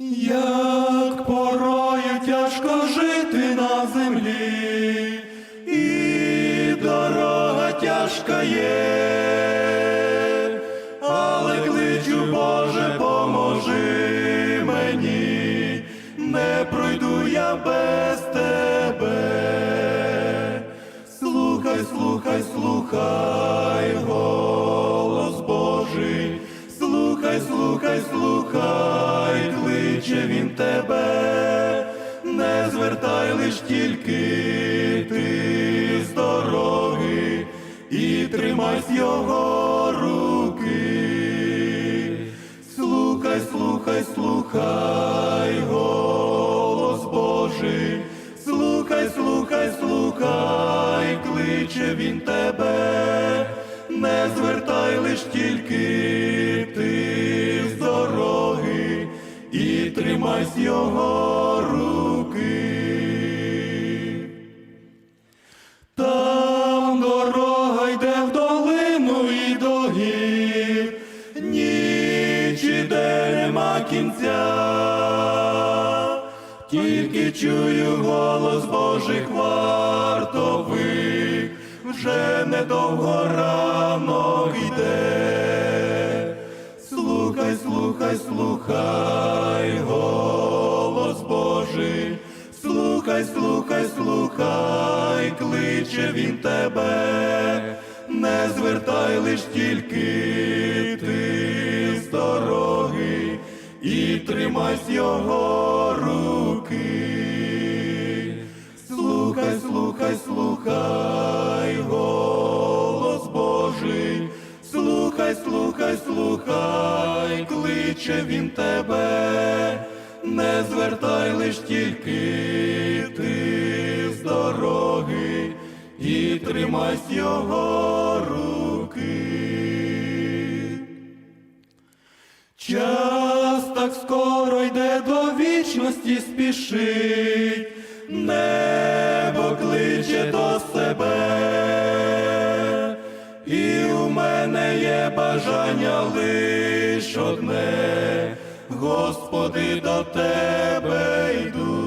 Як порою тяжко жити на землі, і дорога тяжка є, але кличу, Боже, поможи мені, не пройду я без тебе. Слухай, слухай, слухай, він тебе, не звертай лиш тільки ти з дороги і тримайся його руки. Слухай, слухай, слухай, голос Божий, слухай, слухай, слухай, кличе він тебе, не звертай лиш тільки і його руки. Там дорога йде в долину і до гір, ніч іде нема кінця, тільки чую голос Божих вартових, вже недовго ранок Слухай, слухай, слухай, голос Божий, слухай, слухай, слухай, кличе він тебе, не звертай лиш тільки ти з дороги і тримайся його руки. Слухай, слухай, кличе він тебе, не звертай лиш тільки ти з дороги і тримайся його руки. Час так скоро йде до вічності спішить, небо кличе до себе, мене є бажання лиш одне, Господи, до тебе йду.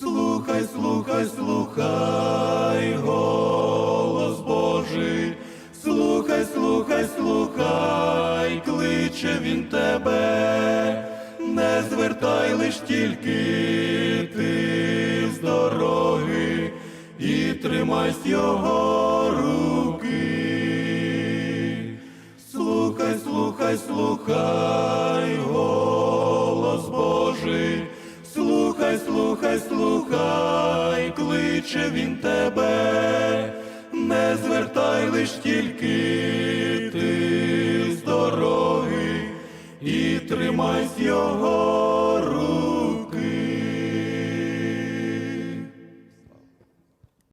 Слухай, слухай, слухай, голос Божий, слухай, слухай, слухай, кличе він тебе, не звертай лиш тільки ти з дороги і тримайся його слухай, слухай, голос Божий, слухай, слухай, слухай, кличе він тебе, не звертай лиш тільки ти з дороги і тримайся його